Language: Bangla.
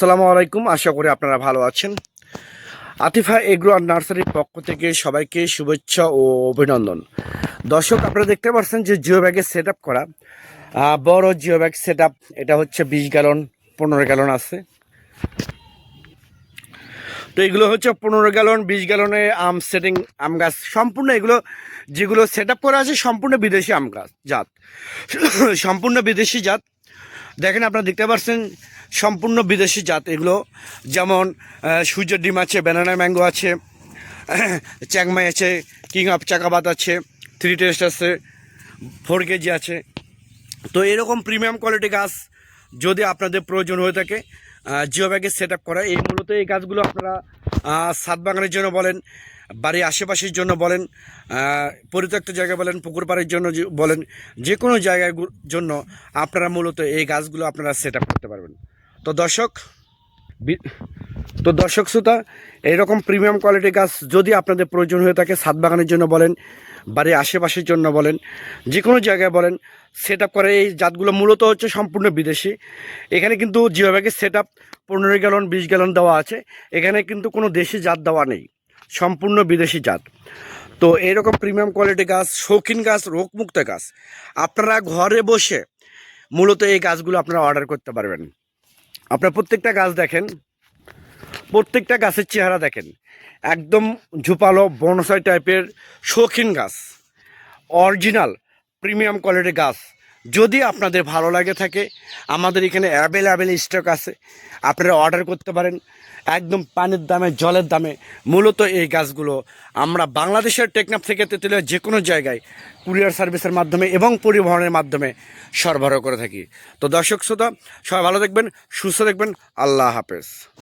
আসসালামু আলাইকুম, আশা করি আপনারা ভালো আছেন। আতিফা এগ্রো আর নার্সারির পক্ষ থেকে সবাইকে শুভেচ্ছা ও অভিনন্দন। দর্শক, আপনারা দেখতে পাচ্ছেন যে জিও ব্যাগের সেট করা বড় জিও ব্যাগ সেট এটা হচ্ছে বিশ গ্যালন, পনেরো গ্যালন আছে। তো এগুলো হচ্ছে পনেরো গ্যালন, বিশ গ্যালনে আম সেটিং, আম গাছ, সম্পূর্ণ এগুলো যেগুলো সেট করা আছে, সম্পূর্ণ বিদেশি আম গাছ, জাত। সম্পূর্ণ বিদেশি জাত। দেখেন আপনারা দেখতে পাচ্ছেন সম্পূর্ণ বিদেশি জাত এগুলো। যেমন সূর্যের ডিম আছে ব্যানানা ম্যাঙ্গো আছে চ্যাংমাই আছে কিং অফ চাকাবাত আছে থ্রি টেস্ট আছে ফোর কেজি আছে। তো এরকম প্রিমিয়াম কোয়ালিটি গাছ যদি আপনাদের প্রয়োজন হয়ে থাকে জিও ব্যাগে সেট আপ করা। এই মূলত এই গাছগুলো আপনারা আহ, ছাদ বাগানের জন্য বলেন বাড়ির আশেপাশের জন্য বলেন পরিত্যক্ত জায়গায় বলেন পুকুর পাড়ের জন্য বলেন যে কোনো জায়গার জন্য আপনারা মূলত এই গাছগুলো আপনারা সেট করতে পারবেন। তো দর্শক তো দর্শক শ্রোতা, এইরকম প্রিমিয়াম কোয়ালিটি গাছ যদি আপনাদের প্রয়োজন হয়ে থাকে ছাদ বাগানের জন্য বলেন, বাড়ির আশেপাশের জন্য বলেন যে কোনো জায়গায় বলেন সেট করে এই জাতগুলো মূলত হচ্ছে সম্পূর্ণ বিদেশি। এখানে কিন্তু জিও ব্যাগের সেট আপ পনেরো গ্যালন বিশ গ্যালন দেওয়া আছে। এখানে কিন্তু কোনো দেশি জাত দেওয়া নেই, সম্পূর্ণ বিদেশি জাত। তো এইরকম প্রিমিয়াম কোয়ালিটি গাছ, শৌখিন গাছ, রোগমুক্ত গাছ, আপনারা ঘরে বসে মূলত এই গাছগুলো আপনারা অর্ডার করতে পারবেন। আপনার প্রত্যেকটা গাছ দেখেন, প্রত্যেকটা গাছের চেহারা দেখেন। একদম ঝুপালো, বনসাই টাইপের শৌখিন গাছ অরিজিনাল প্রিমিয়াম কোয়ালিটির গাছ। যদি আপনাদের ভালো লাগে থাকে, আমাদের এখানে অ্যাভেলেবেল স্টক আছে। আপনারা অর্ডার করতে পারেন। একদম পানির দামে, জলের দামে মূলত এই গাছগুলো। আমরা বাংলাদেশের টেকনাফ থেকে তেতুলিয়া যে কোনো জায়গায় কুরিয়ার সার্ভিসের মাধ্যমে এবং পরিবহনের মাধ্যমে সরবরাহ করে থাকি। তো দর্শক শ্রোতা, সবাই ভালো দেখবেন সুস্থ দেখবেন আল্লাহ হাফেজ।